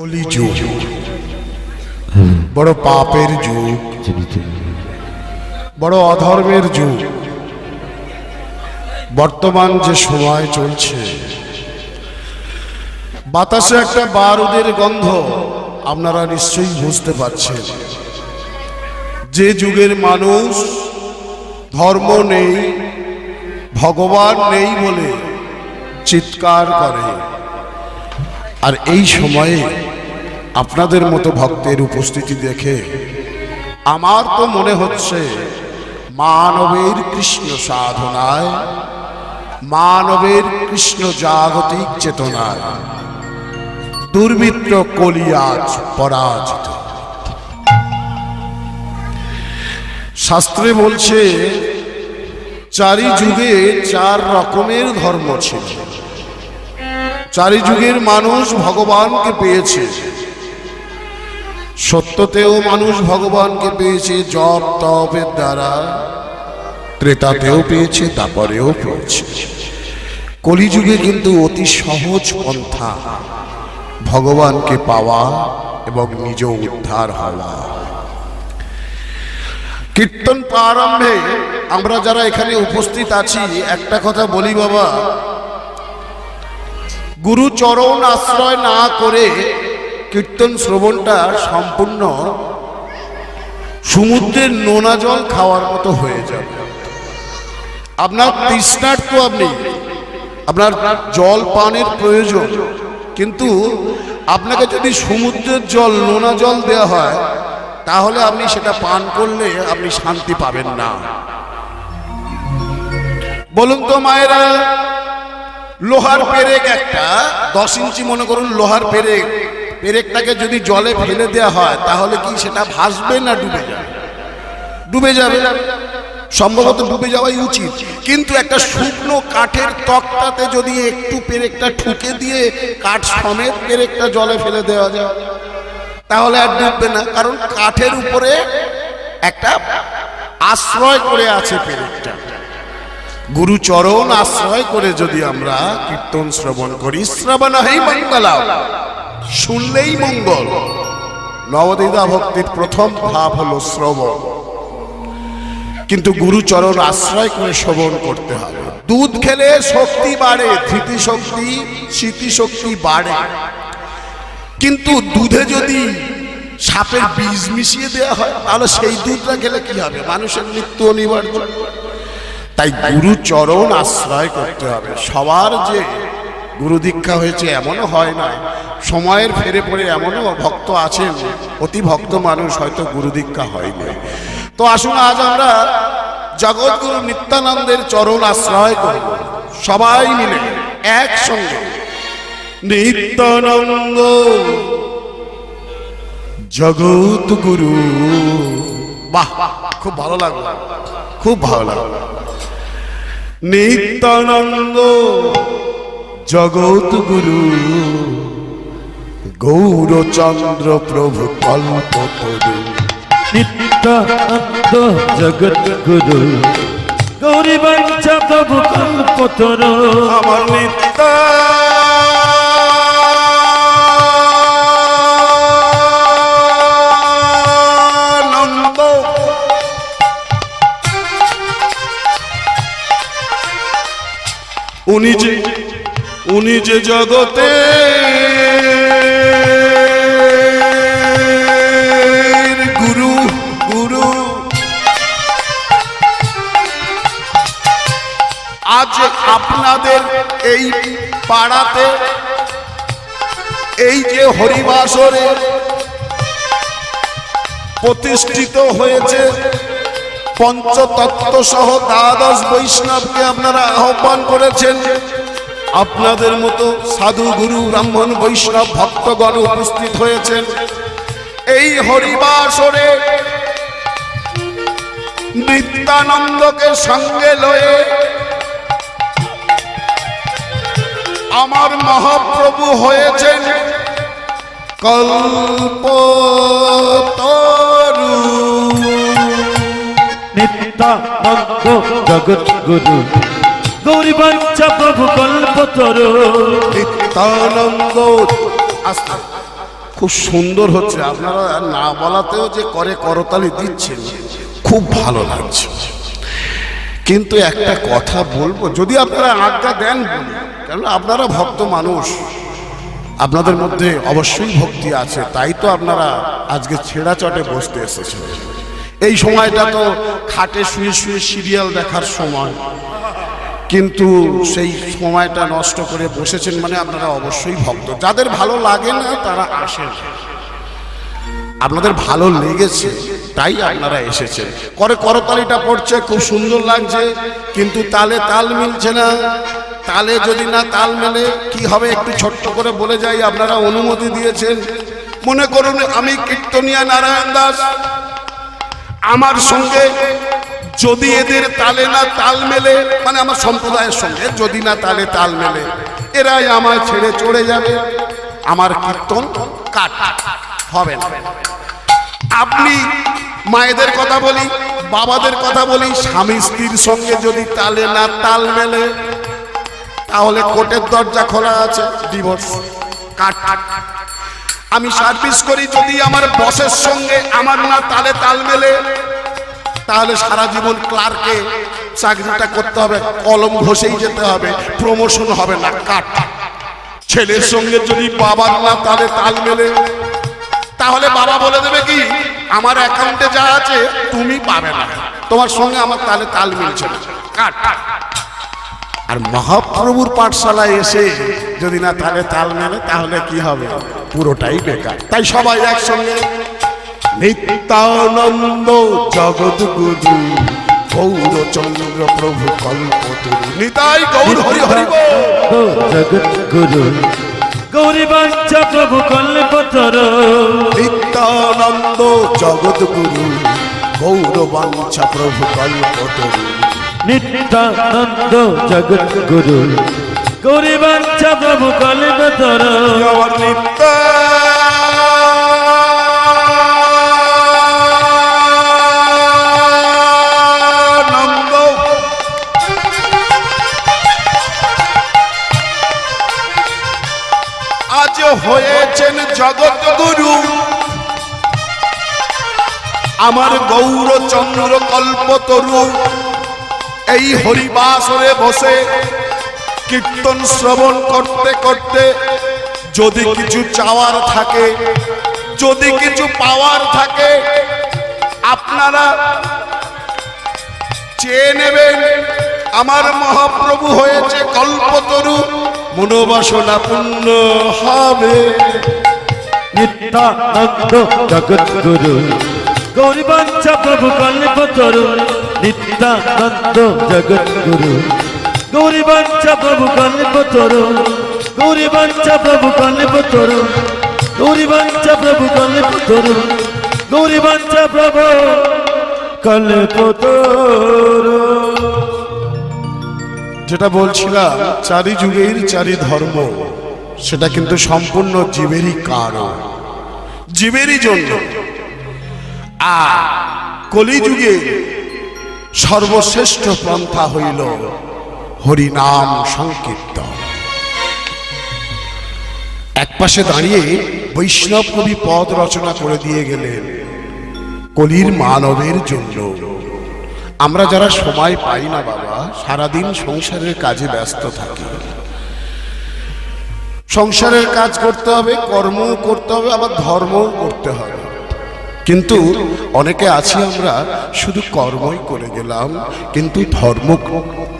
কলি যুগ। বড় পাপের যুগ। বড় অধর্মের যুগ। বর্তমান যে সময় চলছে। বাতাসে একটা বারুদের গন্ধ আপনারা নিশ্চয়ই বুঝতে পারছেন। যে যুগের মানুষ ধর্ম নেই, ভগবান নেই বলে চিৎকার করে। আর এই সময়ে আপনাদের মতো ভক্তের উপস্থিতি দেখে আমার তো মনে হচ্ছে মানবের কৃষ্ণ সাধনায়, মানবের কৃষ্ণ জাগতিক চেতনায় দুর্মিত্র কলিয়াজ পরাজিত। শাস্ত্রে বলছে চারি যুগে চার রকমের ধর্ম ছিল। চারি যুগের মানুষ ভগবানকে পেয়েছে। সত্যতেও মানুষ ভগবানকে পেয়েছে, জপ তপের দ্বারা। ত্রেতাতেও পেয়েছে, তারপরেও পেয়েছে। কলিযুগে কিন্তু অতি সহজ পন্থা ভগবানকে পাওয়া এবং নিজ উদ্ধার হওয়া। কীর্তন প্রারম্ভে আমরা যারা এখানে উপস্থিত আছি, একটা কথা বলি বাবা গুরু চরণ আশ্রয় না করে কীর্তন শ্রবণটা সম্পূর্ণ সমুদ্রের নোনা জল খাওয়ার মতো হয়ে যাবে। আপনার তৃষ্ণার্ত আপনি, আপনার জল পানের প্রয়োজন, কিন্তু আপনাকে যদি সমুদ্রের জল, নোনা জল দেওয়া হয়, তাহলে আপনি সেটা পান করলে আপনি শান্তি পাবেন না। বলুন তো মায়েরা লোহার পেরেক একটা, দশ ইঞ্চি মনে করুন লোহার পেরেক। পেরেকটাকে যদি জলে ফেলে দেওয়া হয়, তাহলে কি সেটা ভাসবে না ডুবে যাবে? ডুবে যাবে। সম্ভবত ডুবে যাওয়াই উচিত। কিন্তু একটা শুকনো কাঠের তক্তাতে যদি একটু পেরেকটা ঠুকে দিয়ে কাঠ সমেত পেরেকটা জলে ফেলে দেওয়া যায়, তাহলে আর ডুববে না। কারণ কাঠের উপরে একটা আশ্রয় করে আছে পেরেকটা। গুরুচরণ আশ্রয় করে যদি আমরা কীর্তন শ্রবণ করি শ্রবণ হেই মঙ্গলা শুনলেই মঙ্গল। নবদিদা ভক্তির প্রথম ভাব হলো শ্রবণ। কিন্তু গুরুচরণ আশ্রয় করে শ্রবণ করতে হবে। দুধ খেলে শক্তি বাড়ে, ধৃতি শক্তি, স্মৃতি শক্তি বাড়ে। কিন্তু দুধে যদি সাপের বীজ মিশিয়ে দেওয়া হয়, তাহলে সেই দুধটা খেলে কি হবে? মানুষের মৃত্যু অনিবার্য। তাই গুরু চরণ আশ্রয় করতে হবে। সবার যে গুরু দীক্ষা হয়েছে এমনও হয় না। সময়ের ফেরে পড়ে এমনও ভক্ত আছেন, অতি ভক্ত মানুষ হয়তো গুরু দীক্ষা হয়নি। তো আসুন আজ আমরা জগৎগুরু নিত্যানন্দের চরণ আশ্রয় করব। সবাই মিলে একসঙ্গে। নিত্যানন্দ জগৎ গুরু বাহ, খুব ভালো লাগল। খুব ভালো লাগল। নিত্যানন্দ জগৎ গুরু। গৌরচন্দ্র প্রভু কল্পতরু। নিত্যানন্দ জগৎ গুরু। গৌরী বাঞ্ছা প্রভু কল্পতর। আমার নিত্য উনি যে উনি যে জগতে গুরু গুরু। আজ আপনাদের এই পাড়াতে, এই যে হরিবাসরে প্রতিষ্ঠিত হয়েছে পঞ্চতত্ত্ব সহ দ্বাদশ বৈষ্ণবকে আপনারা আহ্বান করেছেন। আপনাদের মতো সাধু গুরু ব্রাহ্মণ বৈষ্ণব ভক্তগণ উপস্থিত হয়েছেন। এই হরিবাসরে নিত্যানন্দকে সঙ্গে লয়ে আমার মহাপ্রভু হয়েছেন। কল্পতরু নিত্যানন্দ জগৎ গুরু। গৌরী বাঞ্ছা প্রভু কল্পতর নিত্যানন্দ খুব সুন্দর হচ্ছে। আপনারা না বলাতেও যে করে করতালি দিচ্ছেন খুব ভালো লাগছে। কিন্তু একটা কথা বলব, যদি আপনারা আজ্ঞা দেন কারণ আপনারা ভক্ত মানুষ। আপনাদের মধ্যে অবশ্যই ভক্তি আছে, তাই তো আপনারা আজকে ছেঁড়া চটে বসতে এসেছেন। এই সময়টা তো খাটে শুয়ে শুয়ে সিরিয়াল দেখার সময়। কিন্তু সেই সময়টা নষ্ট করে বসেছেন মানে আপনারা অবশ্যই ভক্ত। যাদের ভালো লাগে না, তারা আসেন। আপনাদের ভালো লেগেছে, তাই আপনারা এসেছেন। করে করতালিটা পড়ছে, খুব সুন্দর লাগছে, কিন্তু তালে তাল মিলছে না। তালে যদি না তাল মেলে, কি হবে একটু ছোট্ট করে বলে যাই, আপনারা অনুমতি দিয়েছেন। মনে করুন, আমি কীর্তনিয়া নারায়ণ দাস আমার সঙ্গে, যদি এদের তালে না তাল মেলে মানে আমার সম্প্রদায়ের সঙ্গে, যদি না তালে তাল মেলে, এরাই আমায় ছেড়ে চলে যাবে। আমার কীর্তন কাট, হবে না। আপনি মায়েদের কথা বলি, বাবাদের কথা বলি, স্বামী স্ত্রীর সঙ্গে যদি তালে না তাল মেলে, তাহলে কোর্টের দরজা খোলা আছে ডিভোর্স কাট। আমি সার্ভিস করি যদি আমার বসের সঙ্গে আমার না তালে তাল মেলে, তাহলে সারা জীবন ক্লার্কে চাকরিটা করতে হবে, কলম ঘষেই যেতে হবে প্রমোশন হবে না কাট ছেলের সঙ্গে যদি বাবার না তালে তাল মেলে, তাহলে বাবা বলে দেবে কি, আমার অ্যাকাউন্টে যা আছে, তুমি পাবে না। তোমার সঙ্গে আমার তালে তাল মিলছে কাট আর মহাপ্রভুর পাঠশালায় এসে যদি না তালে তাল মেলে তাহলে কি হবে? পুরোটাই বেকার। তাই সবাই একসঙ্গে নিত্যানন্দ জগৎগুরু গৌরচন্দ্র প্রভু কল্পতরু। নিতাই গৌর হরি হরি বল। ও জগৎ গুরু গৌরী বাঞ্ছা প্রভু কল্পতর। নিত্যানন্দ জগৎগুরু গৌরবাঞ্ছা প্রভু কল্পতরু। নিত্যানন্দ জগৎ গুরু গৌরী বাঞ্ছা প্রভু নিত্য আজ হয়েছেন জগৎ গুরু। আমার গৌরচন্দ্র কল্পতরু এই হরিবাসরে বসে কীর্তন শ্রবণ করতে করতে যদি কিছু চাওয়ার থাকে, যদি কিছু পাওয়ার থাকে, আপনারা চেয়ে নেবেন, আমার মহাপ্রভু হয়েছে কল্পতরু, মনোবাসনা পূর্ণ হবে। নিত্যানন্দ জগৎ গুরু গৌরী বাঞ্ছা প্রভু কল্পতর, নিত্যানন্দ জগৎ গুরু বাঞ্ছা প্রভু কল্পতর গৌরী বাঞ্ছা প্রভু কল্পতর গৌরী বাঞ্ছা প্রভু কল্পতর গৌরী বাঞ্ছা প্রভু কল্পতর যেটা বলছিলাম চারি যুগের চারি ধর্ম সেটা কিন্তু সম্পূর্ণ জীবেরই কারণ। জীবেরই জন্য। আর কলিযুগে সর্বশ্রেষ্ঠ পন্থা হইল হরিনাম সংকীর্তন। এক পাশে দাঁড়িয়ে বৈষ্ণব কবি পদ রচনা করে দিয়ে গেলেন কলির মানবের জন্য। আমরা যারা সময় পাই না বাবা, সারাদিন সংসারের কাজে ব্যস্ত থাকি। সংসারের কাজ করতে হবে, কর্মও করতে হবে, আবার ধর্মও করতে হবে। কিন্তু অনেকে আছি আমরা শুধু কর্মই করে গেলাম, কিন্তু ধর্ম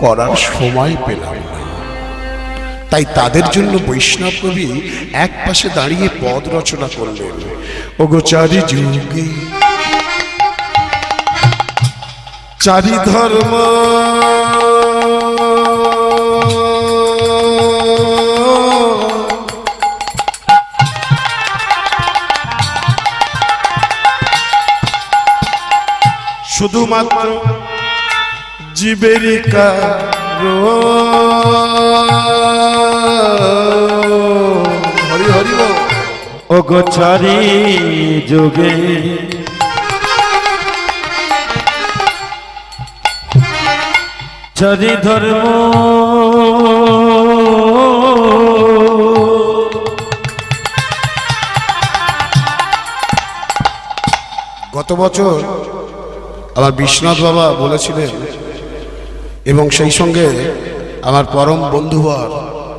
করার সময় পেলাম না। তাই তাদের জন্য বৈষ্ণব কবি এক পাশে দাঁড়িয়ে পদ রচনা করলেন। ওগোচারি যুগে চারি ধর্ম শুধুমাত্র জীবেরই কারণ। হরি হরি বল। ও গোচারি যোগে চারি ধর্ম গত বছর আমার বিশ্বনাথ বাবা বলেছিলেন, এবং সেই সঙ্গে আমার পরম বন্ধু বন্ধুবর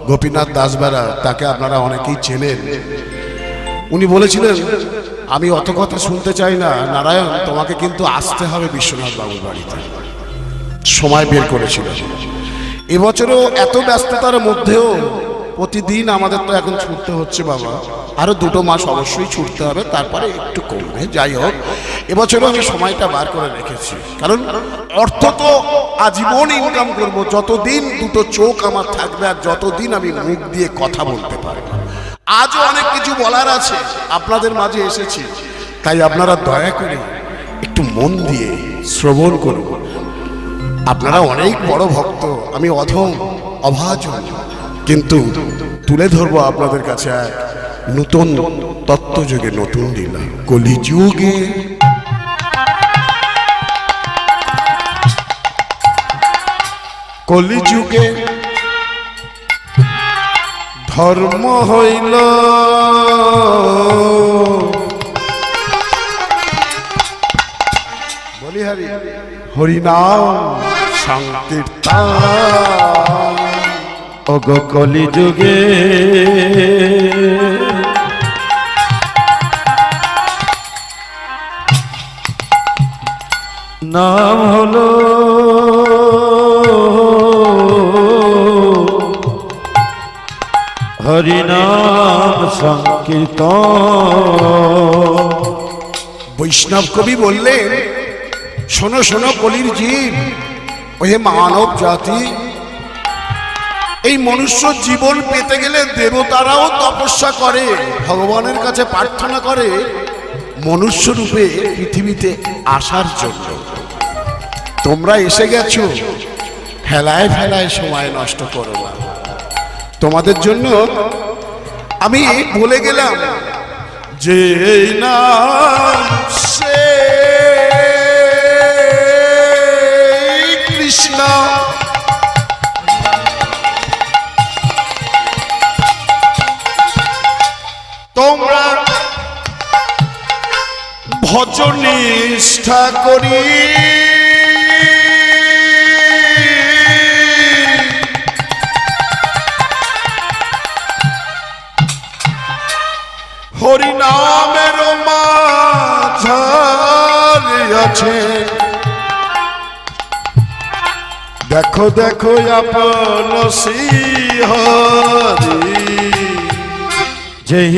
গোপীনাথ দাসবেরা তাকে আপনারা অনেকেই চেনেন। উনি বলেছিলেন, আমি অত কথা শুনতে চাই না, নারায়ণ, তোমাকে কিন্তু আসতে হবে বিশ্বনাথ বাবুর বাড়িতে। সময় বের করেছিল এবছরও এত ব্যস্ততার মধ্যেও প্রতিদিন আমাদের তো এখন ছুটতে হচ্ছে বাবা। আরও দুটো মাস অবশ্যই ছুটতে হবে, তারপরে একটু কমবে, যাই হোক। এবছরও আমি সময়টা বার করে রেখেছি। কারণ অর্থ তো আজীবন ইনকাম করব, যতদিন দুটো চোখ আমার থাকবে আর যতদিন আমি মুখ দিয়ে কথা বলতে পারব। আজও অনেক কিছু বলার আছে, আপনাদের মাঝে এসেছি। তাই আপনারা দয়া করে একটু মন দিয়ে শ্রবণ করুন। আপনারা অনেক বড় ভক্ত, আমি অধম, অভাজন। কিন্তু তুলে ধরবো আপনাদের কাছে এক নতুন তত্ত্বযুগে নতুন লীলা। কলিযুগে। কলিযুগে ধর্ম হইল। বলি হরি হরিনাম সংকীর্তন। ওগো কলি যুগে নাম হলো হরিনাম সংকীর্তন। বৈষ্ণব কবি বললেন, শোনো শোনো কলির জীব, ওহে মানব জাতি এই মনুষ্য জীবন পেতে গেলে দেবতারাও তপস্যা করে, ভগবানের কাছে প্রার্থনা করে, মনুষ্য রূপে পৃথিবীতে আসার জন্য। তোমরা এসে গেছো হেলায় ফেলায় সময় নষ্ট করো না। তোমাদের জন্য আমি বলে গেলাম, যে না সে ভজনিষ্ঠা করি। হরিনামের মাঝারে আছে। দেখো দেখো আপন শ্রীহরি। জয়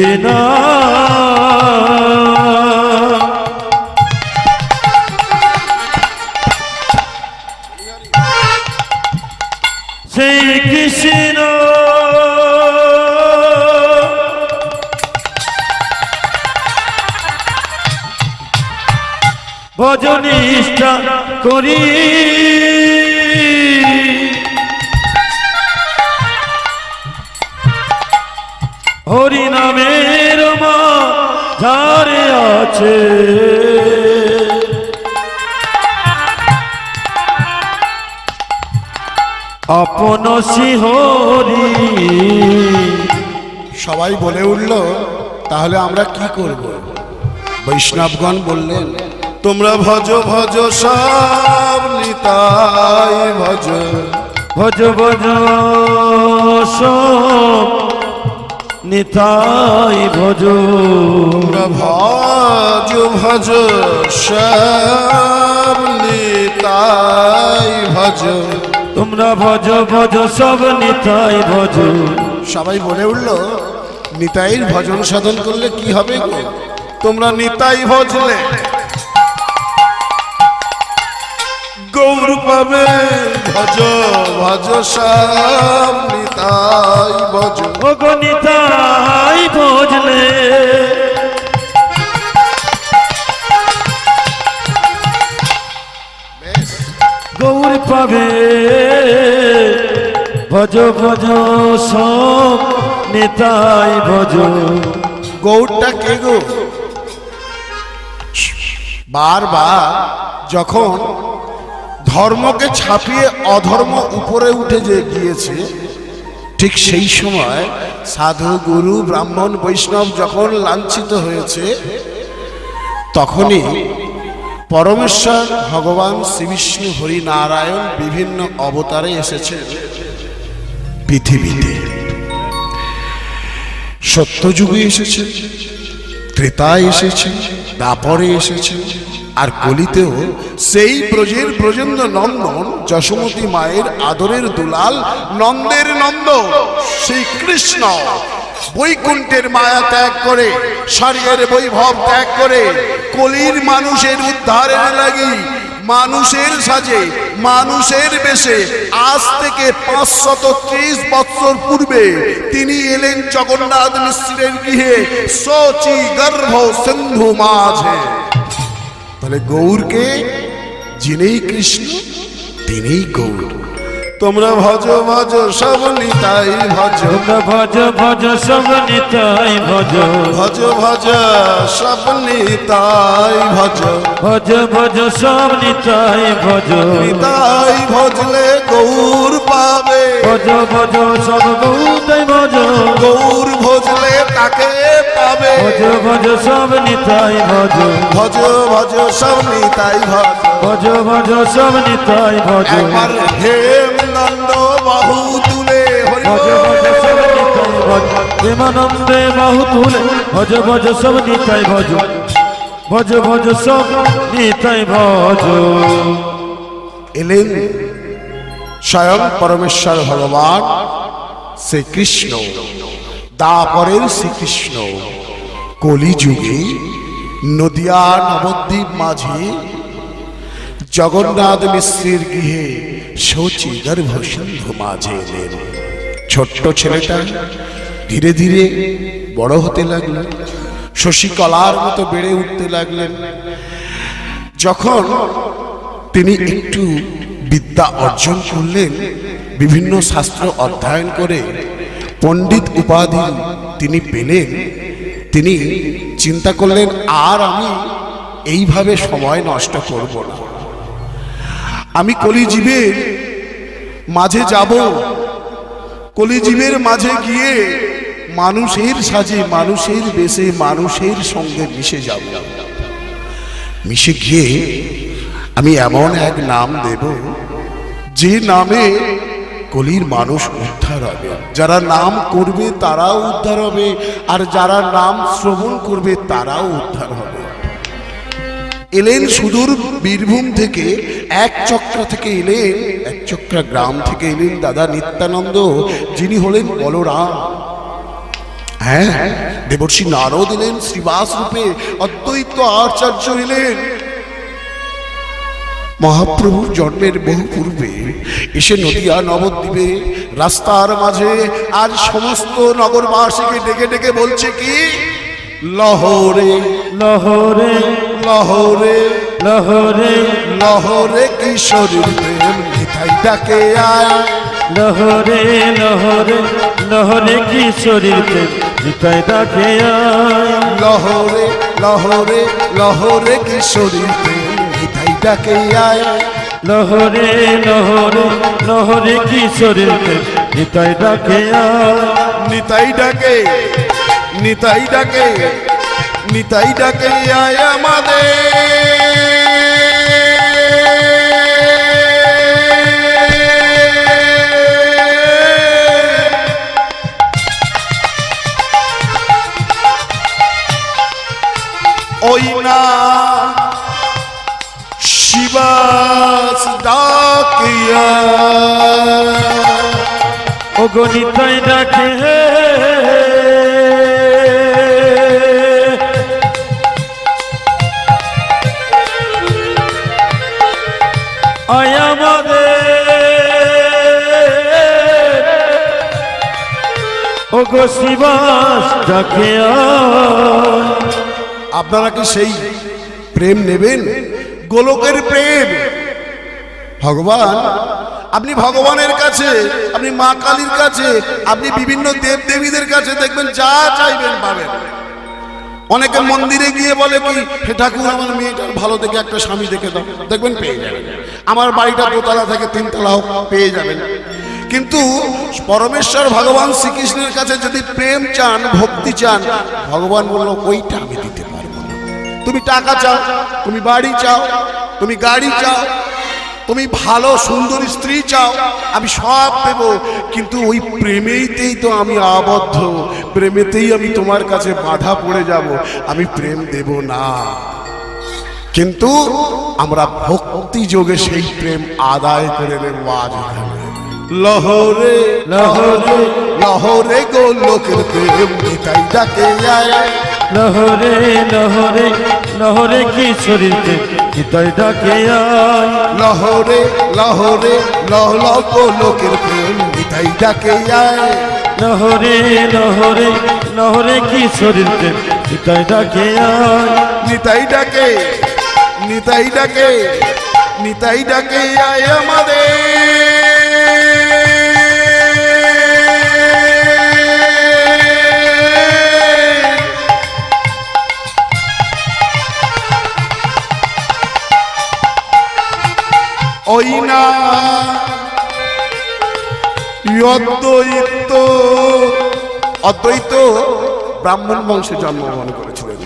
ভজনিষ্ঠা করি। হরি নামের মা ধারে আছে। আপন শিহরি। সবাই বলে উঠল, তাহলে আমরা কি করব? বৈষ্ণবগণ বললেন তোমরা ভজ ভজ সব নিতাই ভজ। ভজ ভজ সব নিতাই ভজ। তোমরা ভজ ভজ সব নিতাই ভজ। তোমরা ভজ ভজ সব নিতাই ভজ। সবাই বলে উঠল নিতাইর ভজন সাধন করলে কি হবে তোমরা নিতাই ভজলে। গৌর পাবে। ভজ ভজ সব নিতাই ভজ। নিতাই ভজলে গৌর পাবে। ভজ ভজ সব নিতাই ভজ। গৌরটা কে গো? বারবার যখন ধর্মকে ছাপিয়ে অধর্ম উপরে উঠে যে গিয়েছে, ঠিক সেই সময় সাধু, গুরু, ব্রাহ্মণ, বৈষ্ণব যখন লাঞ্ছিত হয়েছে, তখনই পরমেশ্বর ভগবান শ্রীবিষ্ণু হরিনারায়ণ বিভিন্ন অবতারে এসেছেন পৃথিবীতে। সত্যযুগে এসেছে ত্রেতায় এসেছে দাপরে এসেছে আর কলিতেও সেই ব্রজের ব্রজেন্দ্র নন্দন, যশোমতী মায়ের আদরের দুলাল নন্দের নন্দ শ্রী কৃষ্ণ বৈকুণ্ঠের মায়া ত্যাগ করে স্বর্গের বৈভব ত্যাগ করে, কলির মানুষের উদ্ধারের লাগি, মানুষের সাজে, মানুষের বেশে, আজ থেকে পাঁচশত ত্রিশ বৎসর পূর্বে তিনি এলেন জগন্নাথ মিশ্রের গৃহে সচি গর্ভ সিন্ধু মাঝে। তাহলে গৌরকে যিনি কৃষ্ণ তিনি গৌর। তোমরা ভজ ভজ সব নিতাই ভজ ভজ ভজ সব নিতাই ভজ। ভজ ভজ সব নিতাই ভজ। ভজ ভজ সব নিতাই ভজ। নিতাই ভজলে গৌর পাবে। ভজ ভজ সব গৌতাই ভজ। গৌর ভজলে তাকে পাবে ভজ ভজ সব নিতাই ভজ। ভজ ভজ সব নিতাই ভজ। ভজ ভজ সব নিতাই ভজ। একবার হেম নন্দ বাহু তুলে হরি ভজ ভজ সব নিতাই ভজ। প্রেমানন্দে বাহু তুলে ভজ ভজ সব নিতাই ভজ। ভজ ভজ সব নিতাই ভজ। এলেন স্বয়ং পরমেশ্বর ভগবান শ্রীকৃষ্ণ। দাপরের শ্রীকৃষ্ণ। কলিযুগে, নদিয়া, নবদ্বীপ মাঝে জগন্নাথ মিশ্রের গৃহে শচী গর্ভ সিন্ধু মাঝে এলেন। ছোট্ট ছেলেটা ধীরে ধীরে বড় হতে লাগলেন শশীকলার মতো বেড়ে উঠতে লাগলেন। যখন তিনি একটু বিদ্যা অর্জন করলেন, বিভিন্ন শাস্ত্র অধ্যয়ন করে পণ্ডিত উপাধি তিনি পেলেন। তিনি চিন্তা করলেন, আর আমি এইভাবে সময় নষ্ট করব না। আমি কলিজীবের মাঝে যাব কলিজীবের মাঝে গিয়ে মানুষের সাজে, মানুষের বেশে, মানুষের সঙ্গে মিশে যাব। মিশে গিয়ে আমি এমন এক নাম দেব, যে নামে কলির মানুষ উদ্ধার হবে। যারা নাম করবে তারাও উদ্ধার হবে, আর যারা নাম শ্রবণ করবে তারাও উদ্ধার হবে। এলেন সুদূর বীরভূম থেকে, এক চক্রা থেকে এলেন, এক চক্রা গ্রাম থেকে এলেন দাদা নিত্যানন্দ, যিনি হলেন বলরাম। হ্যাঁ দেবর্ষী নারদ এলেন, শ্রীবাস রূপে অদ্বৈত আচার্য এলেন। মহাপ্রভুর জন্মের বহু পূর্বে এসে নদিয়া নবদ্বীপে রাস্তার মাঝে আজ সমস্ত নগরবাসীকে ডেকে ডেকে বলছে কি? লহরে লহরে লহরে লহরে লহরে কিশোরীর প্রেম মিঠাই ডাকে আয়। লহরে লহরে লহরে কিশোরীর প্রেম নিতাই ডাকে আয়। লহরে লহরে লহরে কিশোরীর প্রেম ডাকে আয় লহরে লহরে লহরে কিশোরীর প্রেম। নিতাই ডাকে আয় নিতাই ডাকে নিতাই ডাকে নিতাই ডাকে আয় আমাদের। ওই না শিবাস ডাকিয়া। ও গণিতাই ডাকে। শিবাস। আপনারা কি সেই প্রেম নেবেন? গোলকের প্রেম। ভগবান, আপনি ভগবানের কাছে, আপনি মা কালীর কাছে, আপনি বিভিন্ন দেব দেবীদের কাছে দেখবেন, যা চাইবেন পাবেন। অনেকে মন্দিরে গিয়ে বলে কি, হে ঠাকুর, আমার মেয়েটার ভালো দেখে একটা স্বামী দেখে দাও। দেখবেন পেয়ে যাবেন। আমার বাড়িটা দোতলা থেকে তিনতলা হোক, পেয়ে যাবেন। কিন্তু পরমেশ্বর ভগবান শ্রীকৃষ্ণের কাছে যদি প্রেম চান, ভক্তি চান, ভগবান বলল, ওইটা আমি দিতে তুমি টাকা চাও, তুমি বাড়ি চাও, তুমি গাড়ি চাও, তুমি ভালো সুন্দর স্ত্রী চাও, আমি সব দেব। কিন্তু ওই প্রেমেইতেই তো আমি আবদ্ধ, প্রেমেতেই আমি তোমার কাছে বাধা পড়ে যাব, আমি প্রেম দেব না। কিন্তু আমরা ভক্তি যোগে সেই প্রেম আদায় করে নেব আজ লহরে লহরে লহরে গো লোকের প্রেম নিতাই ডাকে আয়। লহরে লহরে লহরে কিশোরীতে হৃদয় ডাকে আয়। লহরে লহরে লহ লহ গো লোকের প্রেম নিতাই ডাকে আয়। লহরে লহরে লহরে কিশোরীতে হৃদয় ডাকে আয়। নিতাই ডাকে নিতাই ডাকে নিতাই ডাকে আয় আমাদের। অদ্বৈত। অদ্বৈত ব্রাহ্মণ বংশে জন্মগ্রহণ করেছিলেন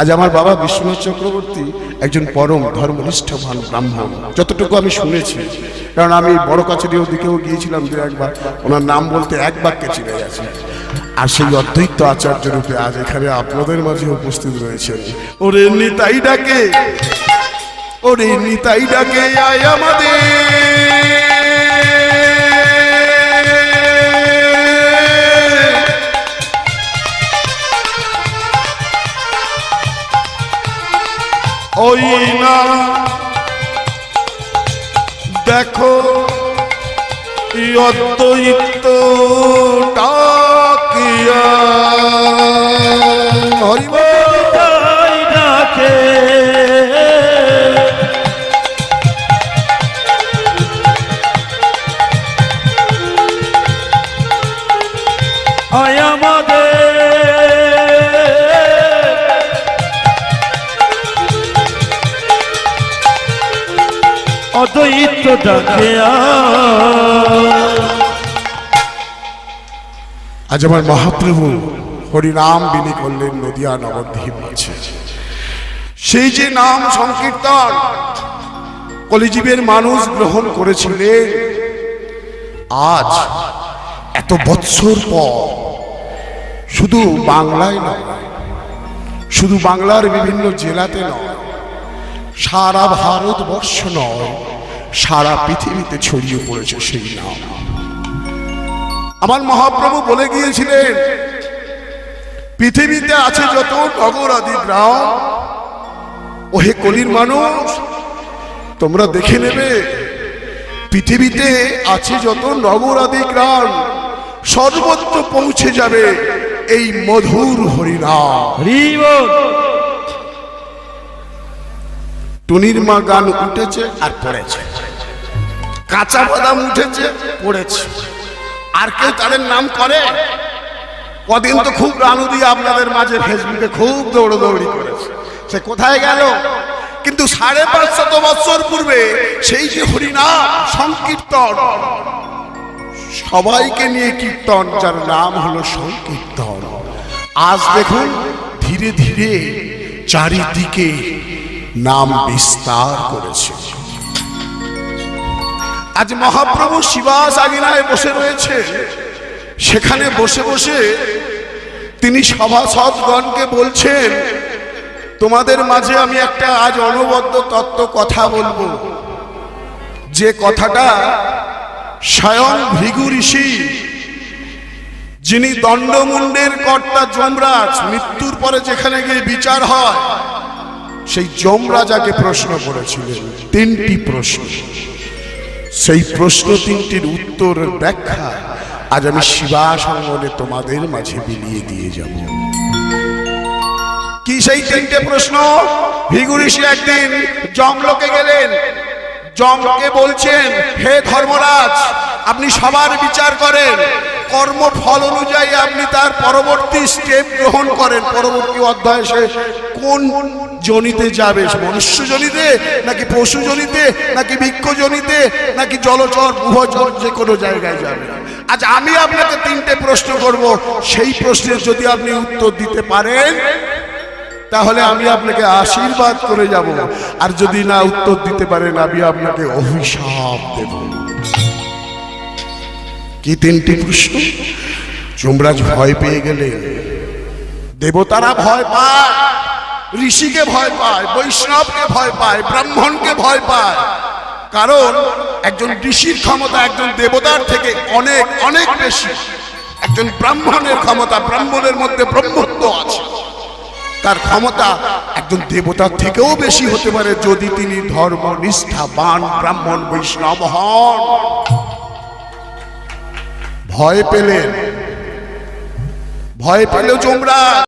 আজ আমার বাবা বিশ্বনাথ চক্রবর্তী একজন পরম ধর্মনিষ্ঠবান ব্রাহ্মণ। যতটুকু আমি শুনেছি, কারণ আমি বড় কাছারিও দিকেও গিয়েছিলাম দু একবার, ওনার নাম বলতে এক বাক্যে চিনে গেছে। আর সেই অদ্বৈত আচার্য রূপে আজ এখানে আপনাদের মাঝে উপস্থিত রয়েছেন। ওরে নিতাই ডাকে, ওরে নিতাই ডাকে, আয় আমাদের। ওই না। দেখো অদ্বৈত ডাকিয়া। হরিবল। আয় আজ আমার মহাপ্রভু হরিনাম বিলি করলেন, নদিয়া নবদ্বীপ আছে সেই যে নাম সংকীর্তন কলিজীবের মানুষ গ্রহণ করেছিলেন, আজ এত বৎসর পর শুধু বাংলায় নয়, শুধু বাংলার বিভিন্ন জেলাতে নয়, সারা ভারতবর্ষ নয় সারা পৃথিবীতে ছড়িয়ে পড়েছে সেই নাম। আমার মহাপ্রভু বলে গিয়েছিলেন পৃথিবীতে আছে যত নগর আদি গ্রাম ওহে কলির মানুষ তোমরা দেখে নেবে পৃথিবীতে আছে যত নগর আদি গ্রাম সর্বত্র পৌঁছে যাবে এই মধুর হরিনাম। টুনির মা গান উঠেছে আর পড়েছে। কাঁচা বাদাম উঠেছে, পড়েছে। আর কেউ তাদের নাম করে? কদিন তো খুব রানু দিয়ে আপনাদের মাঝে ফেসবুকে খুব দৌড়দৌড়ি করেছে। সে কোথায় গেল? কিন্তু সাড়ে পাঁচশত বছর পূর্বে সেই যে হরিনাম সংকীর্তন, সবাইকে নিয়ে কীর্তন, যার নাম হলো সংকীর্তন। আজ দেখুন ধীরে ধীরে চারিদিকে নাম বিস্তার করেছে। আজ মহাপ্রভু শিবাস আগিনায় বসে রয়েছে। সেখানে বসে বসে তিনি সভাসদগণকে বলছেন, তোমাদের মাঝে আমি একটা আজ অনবদ্য তত্ত্ব কথা বলব। যে কথাটা স্বয়ং ভৃগু ঋষি, যিনি দণ্ডমুণ্ডের কর্তা যমরাজ, মৃত্যুর পরে যেখানে গিয়ে বিচার হয়, সেই যমরাজাকে প্রশ্ন করেছিলেন। তিনটি প্রশ্ন। সেই প্রশ্ন তিনটির উত্তর ব্যাখ্যা আজ আমি শিবা সঙ্গনে তোমাদের মাঝে বিলিয়ে দিয়ে যাব। কি সেই তিনটে প্রশ্ন? ভিগুরিষি একদিন জমলোকে গেলেন। জমকে বলছেন, হে ধর্মরাজ, আপনি সবার বিচার করেন। কর্মফল অনুযায়ী আপনি তার পরবর্তী স্টেপ গ্রহণ করেন। পরবর্তী অধ্যায় সে কোন জনিতে যাবে? মনুষ্য জনিতে নাকি পশু জনিতে নাকি বৃক্ষ জনিতে নাকি জলচর উভচর যে কোনো জায়গায় যাবে। আজ আমি আপনাকে তিনটে প্রশ্ন করব। সেই প্রশ্নের যদি আপনি উত্তর দিতে পারেন, তাহলে আমি আপনাকে আশীর্বাদ করে যাব। আর যদি না উত্তর দিতে পারেন, আমি আপনাকে অভিশাপ দেব। কি তিনটি প্রশ্ন? যমরাজ ভয় পেয়ে গেলে, দেবতারা ভয় পায়, ঋষিকে ভয় পায়, বৈষ্ণবকে ভয় পায়, ব্রাহ্মণকে ভয় পায়। কারণ একজন ঋষির ক্ষমতা একজন দেবতার থেকে অনেক অনেক বেশি। একজন ব্রাহ্মণের ক্ষমতা ব্রাহ্মণের মধ্যে ব্রহ্মত্ব আছে। তার ক্ষমতা একজন দেবতার থেকেও বেশি হতে পারে যদি তিনি ধর্ম নিষ্ঠাবান ব্রাহ্মণ বৈষ্ণব হন। ভয় পেলেন ভয় পেলেও যমরাজ